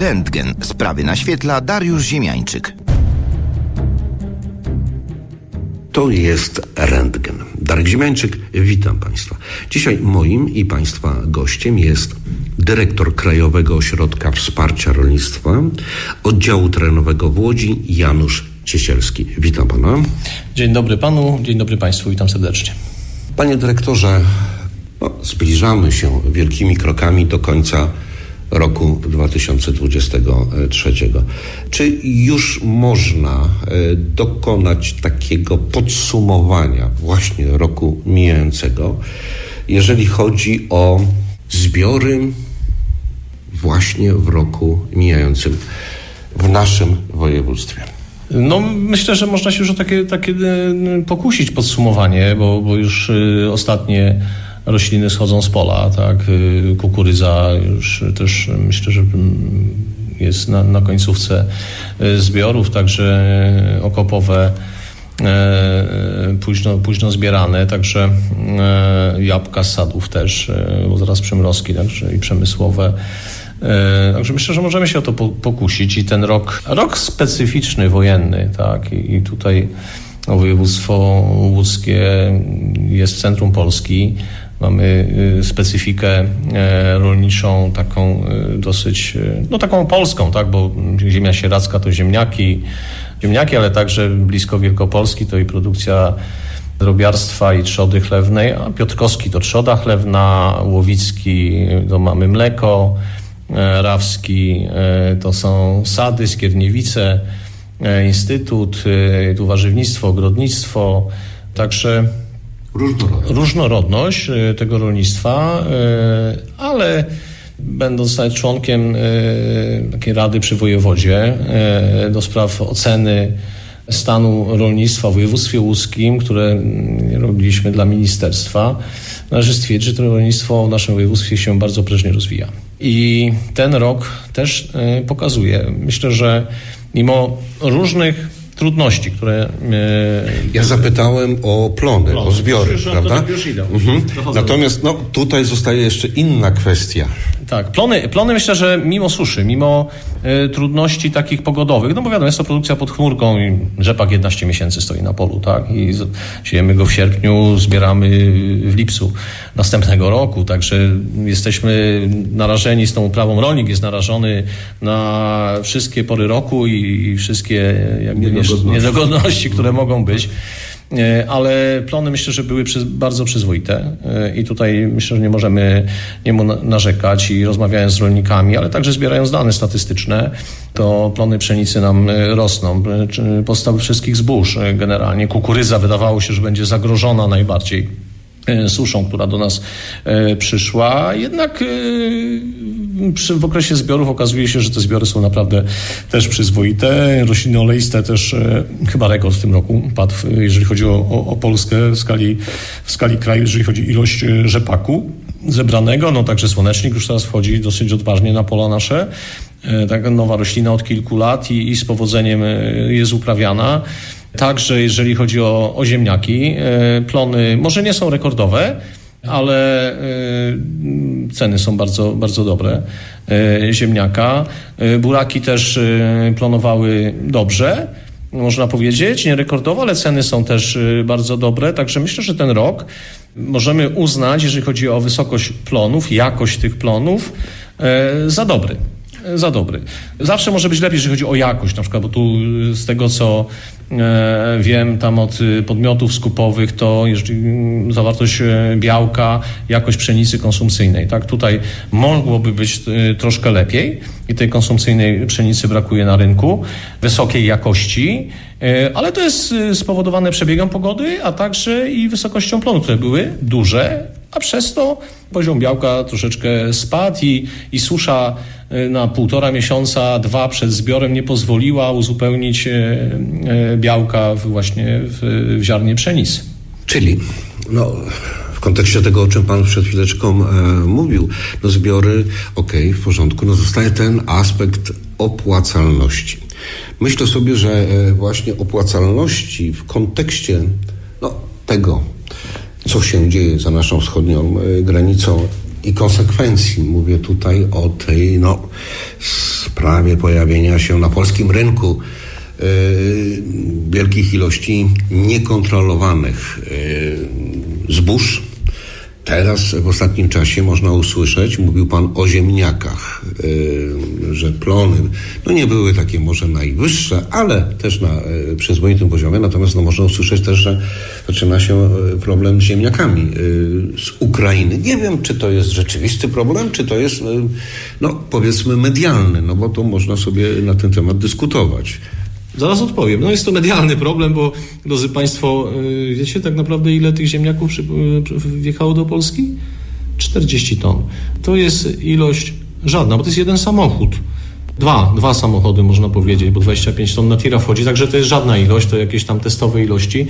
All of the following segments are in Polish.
Rentgen. Sprawy naświetla Dariusz Ziemiańczyk. To jest Rentgen. Darek Ziemiańczyk, witam Państwa. Dzisiaj moim i Państwa gościem jest dyrektor Krajowego Ośrodka Wsparcia Rolnictwa Oddziału Terenowego w Łodzi Janusz Ciesielski. Witam Pana. Dzień dobry Panu, dzień dobry Państwu, witam serdecznie. Panie dyrektorze, no, zbliżamy się wielkimi krokami do końca roku 2023. Czy już można e, dokonać takiego podsumowania właśnie roku mijającego, jeżeli chodzi o zbiory właśnie w roku mijającym w naszym województwie? No, myślę, że można się już o takie, takie e, pokusić podsumowanie, bo, bo już e, ostatnie rośliny schodzą z pola, tak? E, Kukurydza już też myślę, że jest na, na końcówce zbiorów, także okopowe późno, późno zbierane, także jabłka z sadów też, bo zaraz przymrozki także i przemysłowe. Także myślę, że możemy się o to pokusić i ten rok, rok specyficzny, wojenny, tak, i, tutaj województwo łódzkie jest centrum Polski. Mamy specyfikę rolniczą taką dosyć, no taką polską, tak, bo ziemia sieracka to ziemniaki, ziemniaki, ale także blisko Wielkopolski to i produkcja drobiarstwa i trzody chlewnej, a Piotrkowski to trzoda chlewna, Łowicki to mamy mleko, Rawski to są sady, Skierniewice, Instytut, tu warzywnictwo, ogrodnictwo, także Różnorodność. różnorodność tego rolnictwa, ale będąc członkiem takiej rady przy wojewodzie do spraw oceny stanu rolnictwa w województwie łódzkim, które robiliśmy dla ministerstwa, należy stwierdzić, że to rolnictwo w naszym województwie się bardzo prężnie rozwija. I ten rok też pokazuje, myślę, że mimo różnych trudności, które... Ja zapytałem o plony, Plony. o zbiory, Już- prawda? już idę. Mhm. Natomiast no, tutaj zostaje jeszcze inna kwestia. Tak, plony, plony myślę, że mimo suszy, mimo y, trudności takich pogodowych, no bo wiadomo, jest to produkcja pod chmurką i rzepak 11 miesięcy stoi na polu, tak? I siejemy go w sierpniu, zbieramy w lipcu następnego roku, także jesteśmy narażeni z tą uprawą, rolnik jest narażony na wszystkie pory roku i, i wszystkie jakby, Niedogodności. niedogodności, które mogą być. E, Ale plony myślę, że były bardzo przyzwoite e, i tutaj myślę, że nie możemy niemu na- narzekać i rozmawiając z rolnikami, ale także zbierając dane statystyczne, to plony pszenicy nam e, rosną. Podstawy wszystkich zbóż generalnie. Kukurydza wydawało się, że będzie zagrożona najbardziej suszą, która do nas e, przyszła. Jednak e, w okresie zbiorów okazuje się, że te zbiory są naprawdę też przyzwoite. Rośliny oleiste też e, chyba rekord w tym roku padł, e, jeżeli chodzi o, o, Polskę w skali, w skali kraju, jeżeli chodzi o ilość e, rzepaku zebranego. No także słonecznik już teraz wchodzi dosyć odważnie na pola nasze. E, Taka nowa roślina od kilku lat i, i z powodzeniem e, jest uprawiana. Także jeżeli chodzi o, o ziemniaki, e, plony może nie są rekordowe, ale e, ceny są bardzo, bardzo dobre e, ziemniaka. Buraki też plonowały dobrze, można powiedzieć, nie rekordowo, ale ceny są też bardzo dobre, także myślę, że ten rok możemy uznać, jeżeli chodzi o wysokość plonów, jakość tych plonów, za dobry za dobry. Zawsze może być lepiej, jeżeli chodzi o jakość, na przykład, bo tu y, z tego, co e, wiem tam od y, podmiotów skupowych, to mm, zawartość e, białka, jakość pszenicy konsumpcyjnej, tak, tutaj mogłoby być y, troszkę lepiej i tej konsumpcyjnej pszenicy brakuje na rynku, wysokiej jakości, e, ale to jest spowodowane przebiegiem pogody, a także i wysokością plonów, które były duże, a przez to poziom białka troszeczkę spadł i, i susza na półtora miesiąca, dwa przed zbiorem nie pozwoliła uzupełnić y, y, białka właśnie w, w ziarnie pszenicy. Czyli, no, w kontekście tego, o czym Pan przed chwileczką e, mówił, no zbiory, okej, w porządku, no zostaje ten aspekt opłacalności. Myślę sobie, że e, właśnie opłacalności w kontekście no, tego, co się dzieje za naszą wschodnią e, granicą i konsekwencji, mówię tutaj o tej, no, sprawie pojawienia się na polskim rynku yy, wielkich ilości niekontrolowanych yy, zbóż. Teraz w ostatnim czasie można usłyszeć, mówił pan o ziemniakach, yy, że plony no nie były takie może najwyższe, ale też na yy, przyzwoitym poziomie. Natomiast no, można usłyszeć też, że zaczyna się yy, problem z ziemniakami yy, z Ukrainy. Nie wiem, czy to jest rzeczywisty problem, czy to jest, yy, no powiedzmy, medialny, no bo to można sobie na ten temat dyskutować. Zaraz odpowiem. No jest to medialny problem, bo drodzy Państwo, yy, wiecie tak naprawdę ile tych ziemniaków yy, wjechało do Polski? 40 ton. To jest ilość żadna, bo to jest jeden samochód. Dwa, dwa samochody można powiedzieć, bo 25 ton na tira wchodzi, także to jest żadna ilość, to jakieś tam testowe ilości,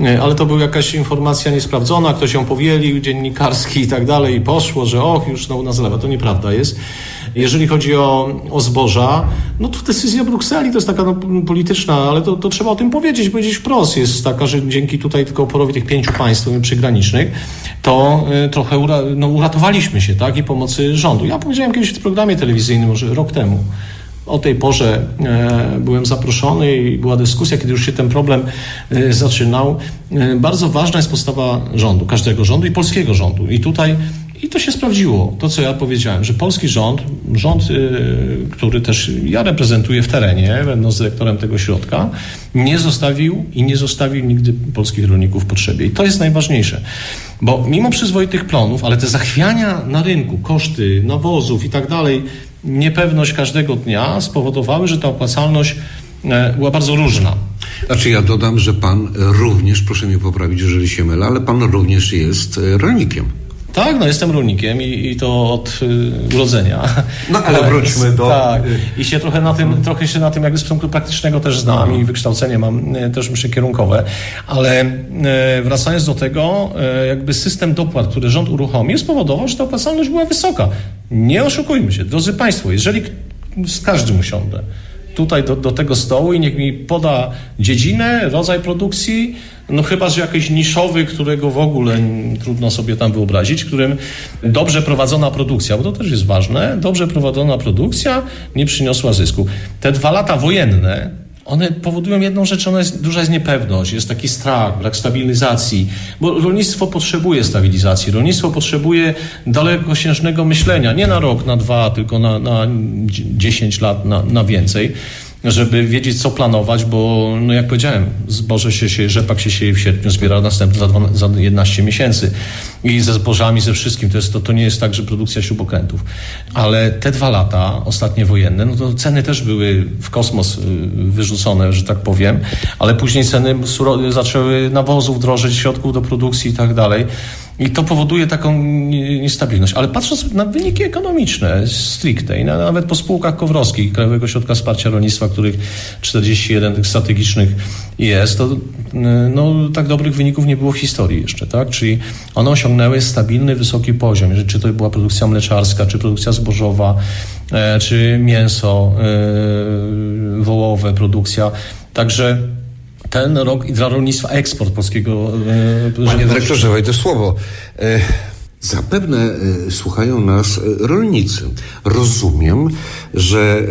Yy, ale to była jakaś informacja niesprawdzona, ktoś ją powielił, dziennikarski i tak dalej i poszło, że och, już znowu nas zalewa. To nieprawda jest. Jeżeli chodzi o, o zboża, no to decyzja Brukseli to jest taka no, polityczna, ale to, to trzeba o tym powiedzieć, powiedzieć wprost. Jest taka, że dzięki tutaj tylko oporowi tych pięciu państw przygranicznych, to y, trochę ura, no, uratowaliśmy się, tak, i pomocy rządu. Ja powiedziałem kiedyś w programie telewizyjnym, może rok temu, o tej porze e, byłem zaproszony i była dyskusja, kiedy już się ten problem e, zaczynał. E, bardzo ważna jest postawa rządu, każdego rządu i polskiego rządu. I tutaj i to się sprawdziło, to co ja powiedziałem, że polski rząd, rząd, y, który też ja reprezentuję w terenie, będąc dyrektorem tego środka, nie zostawił i nie zostawił nigdy polskich rolników w potrzebie. I to jest najważniejsze, bo mimo przyzwoitych plonów, ale te zachwiania na rynku, koszty nawozów i tak dalej, niepewność każdego dnia spowodowały, że ta opłacalność e, była bardzo różna. Znaczy ja dodam, że pan również, proszę mnie poprawić, jeżeli się mylę, ale pan również jest e, rolnikiem. Tak, no jestem rolnikiem i, i to od y, urodzenia. No, ale wróćmy do- Tak, i się trochę na tym, trochę się na tym jakby z punktu praktycznego też znam i wykształcenie mam y, też myślę kierunkowe, ale y, wracając do tego, y, jakby system dopłat, który rząd uruchomił spowodował, że ta opłacalność była wysoka. Nie oszukujmy się, drodzy Państwo, jeżeli z każdym usiądę, tutaj do, do tego stołu i niech mi poda dziedzinę, rodzaj produkcji, no chyba, że jakiś niszowy, którego w ogóle trudno sobie tam wyobrazić, którym dobrze prowadzona produkcja, bo to też jest ważne, dobrze prowadzona produkcja nie przyniosła zysku. Te dwa lata wojenne, one powodują jedną rzecz, ona jest, duża jest niepewność, jest taki strach, brak stabilizacji, bo rolnictwo potrzebuje stabilizacji, rolnictwo potrzebuje dalekosiężnego myślenia, nie na rok, na dwa, tylko na, na 10 lat, na, na więcej żeby wiedzieć, co planować, bo no jak powiedziałem, zboże się sieje, rzepak się sieje w sierpniu, zbiera następny za, dwa, za 11 miesięcy. I ze zbożami, ze wszystkim, to, jest, to, to nie jest tak, że produkcja śrubokrętów. Ale te dwa lata, ostatnie wojenne, no to ceny też były w kosmos y, wyrzucone, że tak powiem, ale później ceny zaczęły nawozów drożyć, środków do produkcji i tak dalej. I to powoduje taką nie- niestabilność. Ale patrząc na wyniki ekonomiczne stricte i na, nawet po spółkach kowrowskich Krajowego Ośrodka Wsparcia Rolnictwa, których 41 tych strategicznych jest, to no, tak dobrych wyników nie było w historii jeszcze, tak? Czyli one osiągnęły stabilny, wysoki poziom. Czy to była produkcja mleczarska, czy produkcja zbożowa, e, czy mięso e, wołowe, produkcja. Także ten rok i dla rolnictwa eksport polskiego. e, Panie dyrektorze, wejdę słowo. E, Zapewne e, słuchają nas rolnicy. Rozumiem, że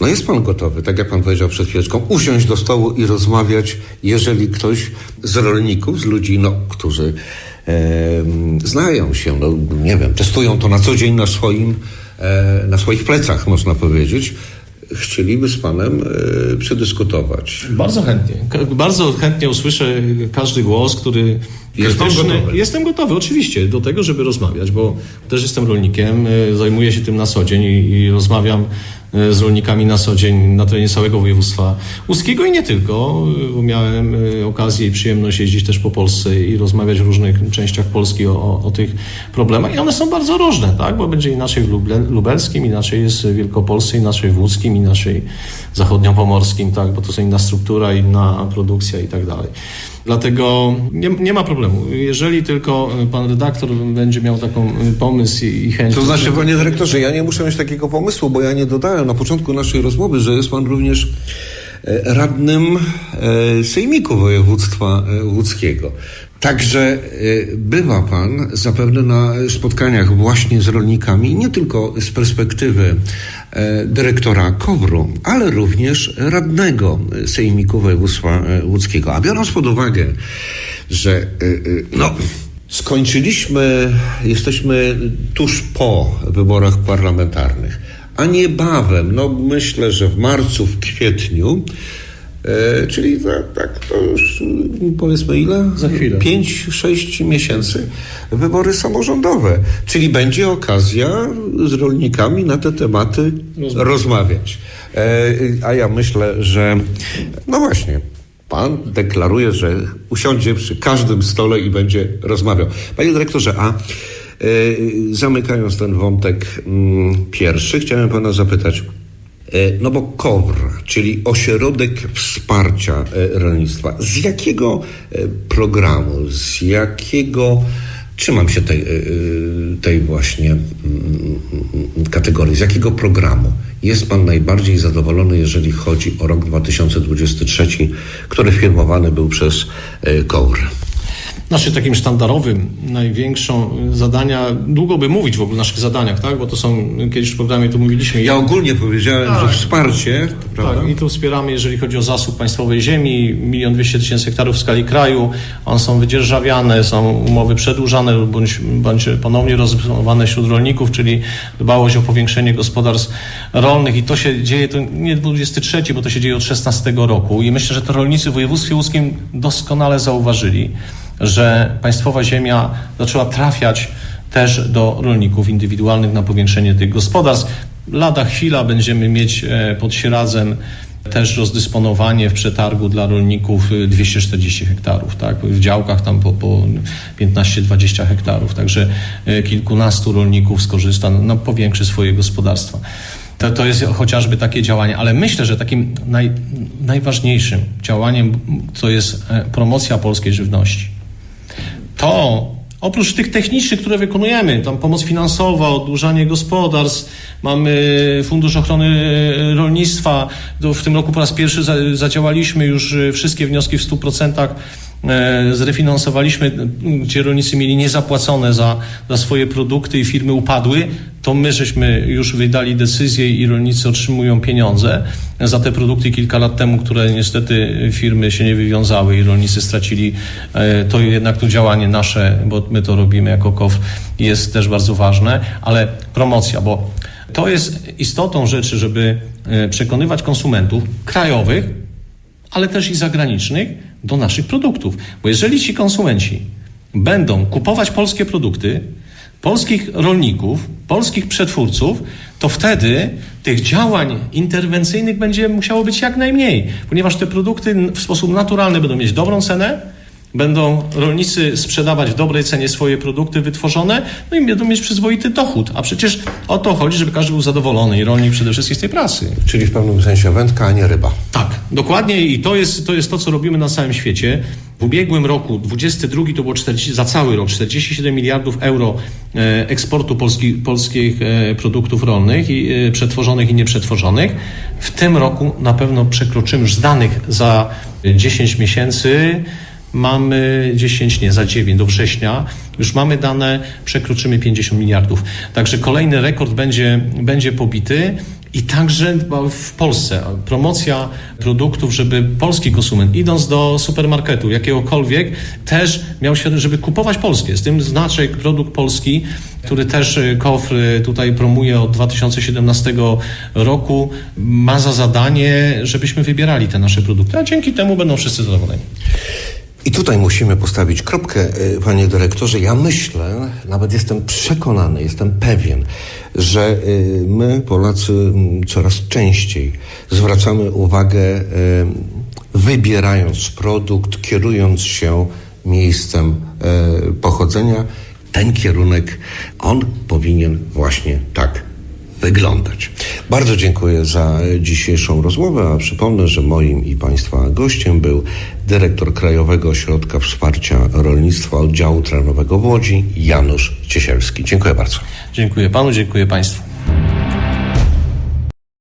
no jest pan gotowy, tak jak pan powiedział przed chwileczką, usiąść do stołu i rozmawiać, jeżeli ktoś z rolników, z ludzi, no, którzy e, znają się, no nie wiem, testują to na co dzień na swoim, e, na swoich plecach, można powiedzieć, chcieliby z panem e, przedyskutować. Bardzo chętnie. Bardzo chętnie usłyszę każdy głos, który. Jest pan krytyczny- gotowy? Jestem gotowy, oczywiście, do tego, żeby rozmawiać, bo też jestem rolnikiem, y, zajmuję się tym na co dzień i, i rozmawiam z rolnikami na co dzień na terenie całego województwa łódzkiego i nie tylko, y, miałem y, okazję i przyjemność jeździć też po Polsce i rozmawiać w różnych częściach Polski o, o, tych problemach i one są bardzo różne, tak? bo będzie inaczej w lubelskim, inaczej jest w Wielkopolsce, inaczej w łódzkim, inaczej zachodniopomorskim, tak? bo to jest inna struktura, inna produkcja i tak dalej. Dlatego nie, nie ma problemu. Jeżeli tylko y, pan redaktor będzie miał taką y, pomysł i, chęć. To znaczy, panie dyrektorze, ja nie muszę mieć takiego pomysłu, bo ja nie dodałem na początku naszej rozmowy, że jest pan również e, radnym e, Sejmiku Województwa e, Łódzkiego. Także e, bywa pan zapewne na spotkaniach właśnie z rolnikami, nie tylko z perspektywy e, dyrektora KOWR-u, ale również radnego Sejmiku Województwa e, Łódzkiego. A biorąc pod uwagę, że e, e, no, skończyliśmy, jesteśmy tuż po wyborach parlamentarnych, a niebawem, no myślę, że w marcu, w kwietniu, e, czyli tak, tak to już mm, powiedzmy ile? Za chwilę. 5-6 miesięcy wybory samorządowe. Czyli będzie okazja z rolnikami na te tematy rozmawiać. E, a ja myślę, że no właśnie, pan deklaruje, że usiądzie przy każdym stole i będzie rozmawiał. Panie dyrektorze, a e, zamykając ten wątek mm, pierwszy, chciałem pana zapytać, E, No bo KOWR, czyli Ośrodek Wsparcia e, Rolnictwa, z jakiego e, programu, z jakiego, trzymam się tej, e, tej właśnie mm, mm, kategorii, z jakiego programu jest Pan najbardziej zadowolony, jeżeli chodzi o rok 2023, który firmowany był przez e, KOWR? Znaczy takim sztandarowym, największą zadania, długo by mówić w ogóle o naszych zadaniach, tak? Bo to są, kiedyś w programie tu mówiliśmy. Ja ogólnie powiedziałem, że wsparcie, prawda? Tak, i tu wspieramy, jeżeli chodzi o zasób państwowej ziemi, 1 200 tysięcy hektarów w skali kraju. One są wydzierżawiane, są umowy przedłużane bądź, bądź ponownie rozbudowane wśród rolników, czyli dbałość o powiększenie gospodarstw rolnych i to się dzieje, to nie 23, bo to się dzieje od 16 roku i myślę, że to rolnicy w województwie łódzkim doskonale zauważyli, że państwowa ziemia zaczęła trafiać też do rolników indywidualnych na powiększenie tych gospodarstw. Lada chwila będziemy mieć e, pod Sieradzem też rozdysponowanie w przetargu dla rolników y, 240 hektarów, tak? W działkach tam po, po 15-20 hektarów, także y, kilkunastu rolników skorzysta, no, powiększy swoje gospodarstwa. To, to jest chociażby takie działanie, ale myślę, że takim naj, najważniejszym działaniem to jest e, promocja polskiej żywności. To oprócz tych technicznych, które wykonujemy, tam pomoc finansowa, oddłużanie gospodarstw, mamy Fundusz Ochrony Rolnictwa, to w tym roku po raz pierwszy za, zadziałaliśmy już y, wszystkie wnioski w 100% e, zrefinansowaliśmy, gdzie rolnicy mieli niezapłacone za, za swoje produkty i firmy upadły, to my żeśmy już wydali decyzję i rolnicy otrzymują pieniądze za te produkty kilka lat temu, które niestety firmy się nie wywiązały i rolnicy stracili. e, To jednak to działanie nasze, bo my to robimy jako KOWR, jest też bardzo ważne, ale promocja, bo to jest istotą rzeczy, żeby e, przekonywać konsumentów krajowych, ale też i zagranicznych do naszych produktów. Bo jeżeli ci konsumenci będą kupować polskie produkty, polskich rolników, polskich przetwórców, to wtedy tych działań interwencyjnych będzie musiało być jak najmniej, ponieważ te produkty w sposób naturalny będą mieć dobrą cenę, będą rolnicy sprzedawać w dobrej cenie swoje produkty wytworzone, no i będą mieć przyzwoity dochód. A przecież o to chodzi, żeby każdy był zadowolony i rolnik przede wszystkim z tej pracy. Czyli w pewnym sensie wędka, a nie ryba. Tak, dokładnie i to jest, to jest to, co robimy na całym świecie. W ubiegłym roku, 22 to było 40, za cały rok 47 miliardów euro e, eksportu polski, polskich e, produktów rolnych, i, e, przetworzonych i nieprzetworzonych. W tym roku na pewno przekroczymy już z danych za 10 miesięcy. Mamy 10, nie, za 9 do września. Już mamy dane, przekroczymy 50 miliardów. Także kolejny rekord będzie, będzie pobity. I także w Polsce promocja produktów, żeby polski konsument idąc do supermarketu jakiegokolwiek też miał świadomość, żeby kupować polskie. Z tym znaczek produkt polski, który też KOFR tutaj promuje od 2017 roku, ma za zadanie, żebyśmy wybierali te nasze produkty, a dzięki temu będą wszyscy zadowoleni. I tutaj musimy postawić kropkę, y, panie dyrektorze. Ja myślę, nawet jestem przekonany, jestem pewien, że y, my, Polacy, coraz częściej zwracamy uwagę, y, wybierając produkt, kierując się miejscem pochodzenia. Ten kierunek, on powinien właśnie tak wyglądać. Bardzo dziękuję za dzisiejszą rozmowę, a przypomnę, że moim i Państwa gościem był dyrektor Krajowego Ośrodka Wsparcia Rolnictwa Oddziału Terenowego w Łodzi, Janusz Ciesielski. Dziękuję bardzo. Dziękuję panu, dziękuję państwu.